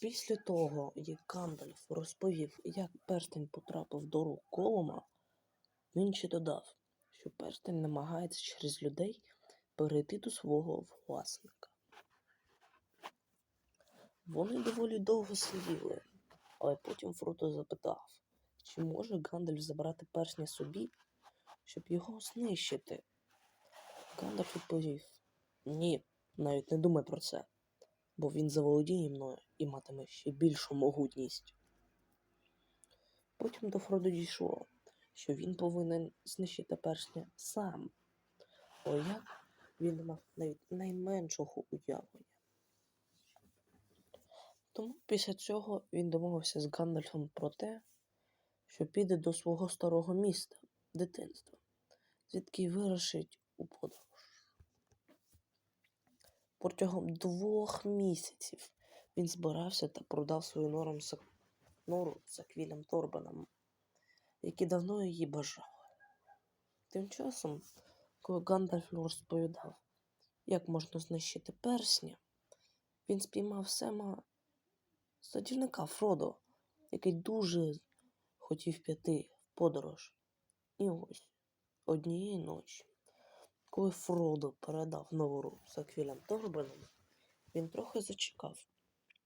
Після того, як Гандальф розповів, як перстень потрапив до рук Голума, він ще додав, що перстень намагається через людей перейти до свого власника. Вони доволі довго сиділи, але потім Фродо запитав, чи може Гандальф забрати персня собі, щоб його знищити. Гандальф відповів: Ні, навіть не думай про це, бо він заволодіє мною і матиме ще більшу могутність. Потім до Фродо дійшло, що він повинен знищити персня сам. Але як він мав навіть найменшого уявлення. Тому після цього він домовився з Гандальфом про те, що піде до свого старого міста, дитинства, звідки вирушить у подорож. Протягом двох місяців він збирався та продав свою нору нору за Квілем Торбаном, який давно її бажав. Тим часом, коли Гандальф розповідав, як можна знищити персня, він спіймав Сема садівника Фродо, який дуже хотів піти в подорож. І ось однієї ночі, коли Фродо передав новору за Квілем Торбаном, він трохи зачекав,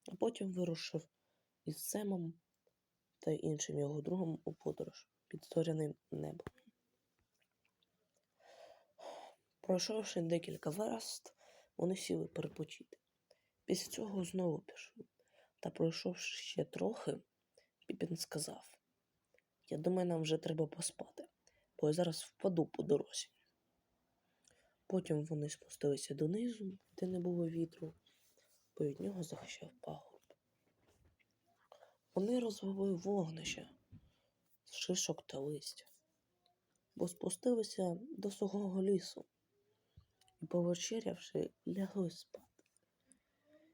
а потім вирушив із Семом та іншим його другом у подорож під зоряним небом. Пройшовши декілька верст, вони сіли перепочити. Після цього знову пішли. Та пройшовши ще трохи, Піпін сказав: Я думаю, нам вже треба поспати, бо я зараз впаду по дорозі. Потім вони спустилися донизу, де не було вітру, бо від нього захищав пагорб. Вони розвели вогнище з шишок та листя, бо спустилися до сухого лісу і, повечерявши, лягли спати.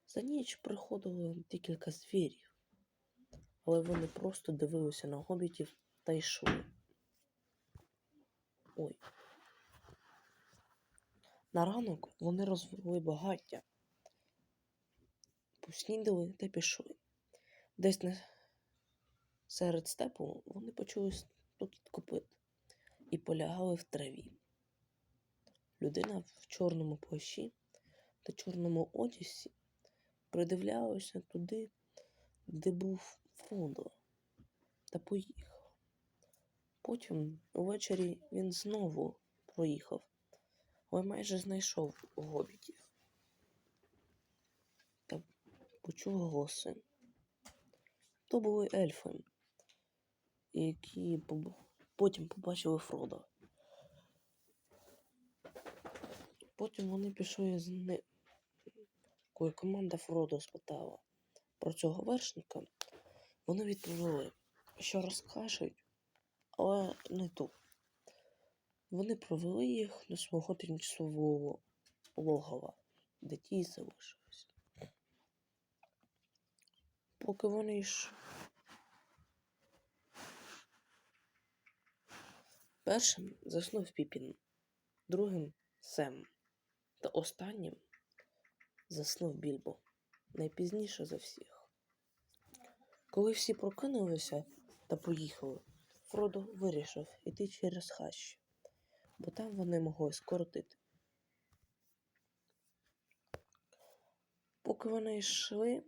За ніч приходило декілька звірів, але вони просто дивилися на гобітів та йшли. Ой. На ранок вони розвели багаття, поснідали та пішли. Десь на... серед степу вони почули стукіт копит і полягали в траві. Людина в чорному плащі та чорному одязі придивлялася туди, де був Фродо, та поїхав. Потім увечері він знову проїхав, але майже знайшов гобітів та почув голоси. То були ельфи, які потім побачили Фродо. Потім вони пішли з ним коли команда Фродо спитала про цього вершника, вони відповіли, що розкажуть, але не ту. Вони провели їх до свого тимчасового логова, де ті й залишились. Поки вони йшли. Першим заснув Піпін, другим Сем, та останнім заснув Більбо найпізніше за всіх. Коли всі прокинулися та поїхали, Фродо вирішив іти через хащі, бо там вони могли скоротити. Поки вони йшли,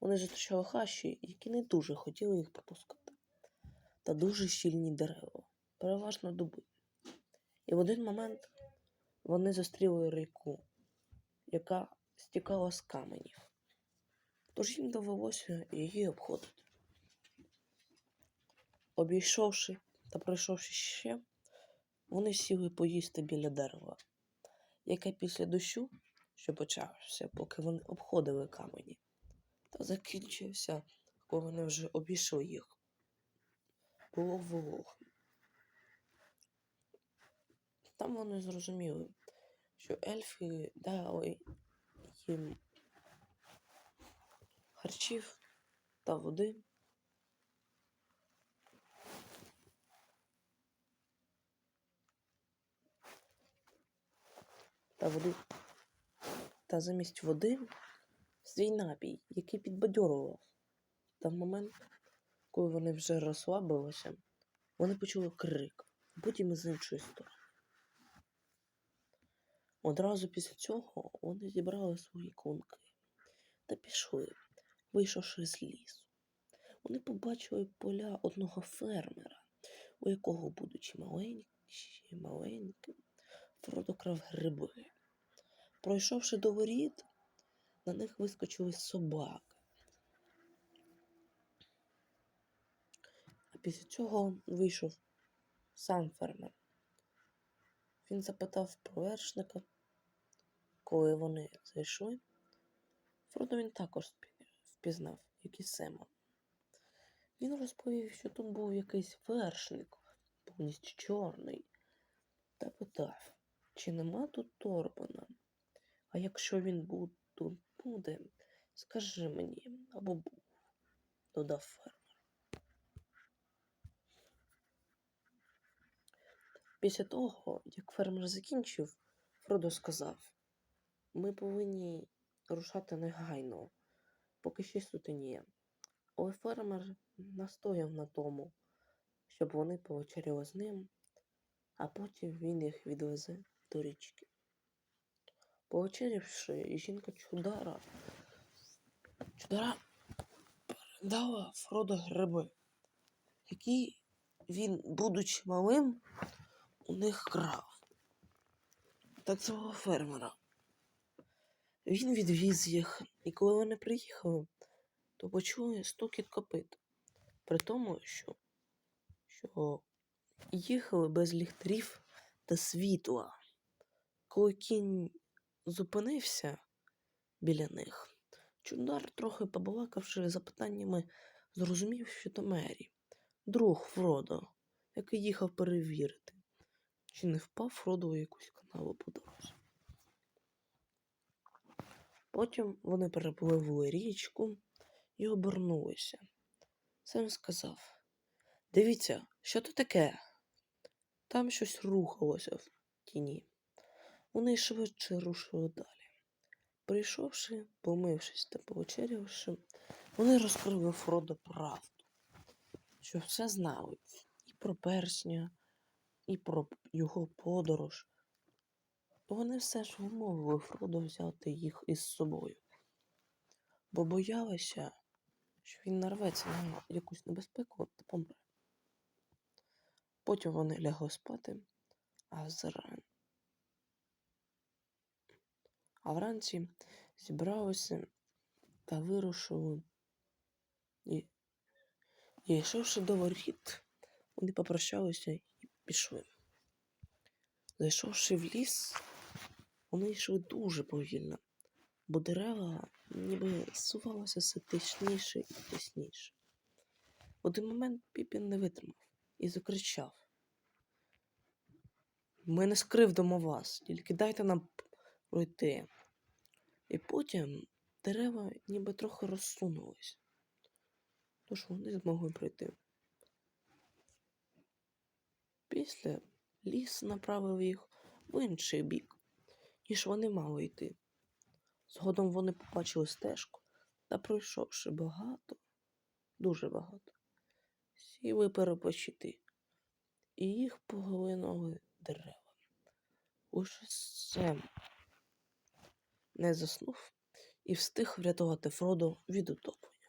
вони зустрічали хащі, які не дуже хотіли їх пропускати, та дуже щільні дерева, переважно дуби. І в один момент вони зустріли ріку, яка стікала з каменів. Тож їм довелося її обходити. Обійшовши та пройшовши ще, вони сіли поїсти біля дерева, яке після дощу, що почався, поки вони обходили камені, та закінчився, коли вони вже обійшли їх. Було волого. Там вони зрозуміли, що ельфи дали їм харчів та води. Та води. Та замість води свій напій, який підбадьорував. Та в момент, коли вони вже розслабилися, вони почули крик, потім із іншої сторони. Одразу після цього вони зібрали свої клунки та пішли, вийшовши з лісу. Вони побачили поля одного фермера, у якого, будучи маленькі, маленьким, Фродо крав гриби. Пройшовши до воріт, на них вискочили собаки. А після цього вийшов сам фермер. Він запитав про вершника, коли вони зайшли. Фродо він також впізнав, як і Сема. Він розповів, що тут був якийсь вершник, повністю чорний, та питав, чи нема тут Торбана. А якщо він бу- тут буде, скажи мені, або був, додав фермер. Після того, як фермер закінчив, Фродо сказав: Ми повинні рушати негайно, поки ще сутеніє. Але фермер настояв на тому, щоб вони повечеряли з ним, а потім він їх відвезе до річки. Повечерявши, жінка Чудара, Чудара передала Фродо гриби, які він, будучи малим, у них крав. Так свого фермера. Він відвіз їх, і коли вони приїхали, то почули стукіт копит. При тому, що, що їхали без ліхтарів та світла. Коли кінь зупинився біля них, Чудар, трохи побалакавши запитаннями, зрозумів, що то Мері, друг Фродо, який їхав перевірити, чи не впав Фродо у якусь канаву по дорозі. Потім вони перепливли річку і обернулися. Сем сказав: Дивіться, що то таке? Там щось рухалося в тіні. Вони швидше рушили далі. Прийшовши, помившись та повечерявши, вони розкрили Фродо правду, що все знають і про персня, і про його подорож. Вони все ж вмовили Фродо взяти їх із собою, бо боялися, що він нарветься на якусь небезпеку та помре. Потім вони лягли спати, а зран... А вранці зібралися та вирушили. І, йшовши до воріт, вони попрощалися і пішли. Зайшовши в ліс, вони йшли дуже повільно, бо дерева ніби сувалося все тисніше і тисніше. В один момент Піпін не витримав і закричав: Ми не скривдимо вас, тільки дайте нам пройти. І потім дерева ніби трохи розсунулись, тож вони змогли пройти. Після ліс направив їх в інший бік, ніж вони мали йти. Згодом вони побачили стежку та, пройшовши багато, дуже багато, сіли перепочити, і їх поглинули дерева. Лише Сем не заснув і встиг врятувати Фродо від утоплення.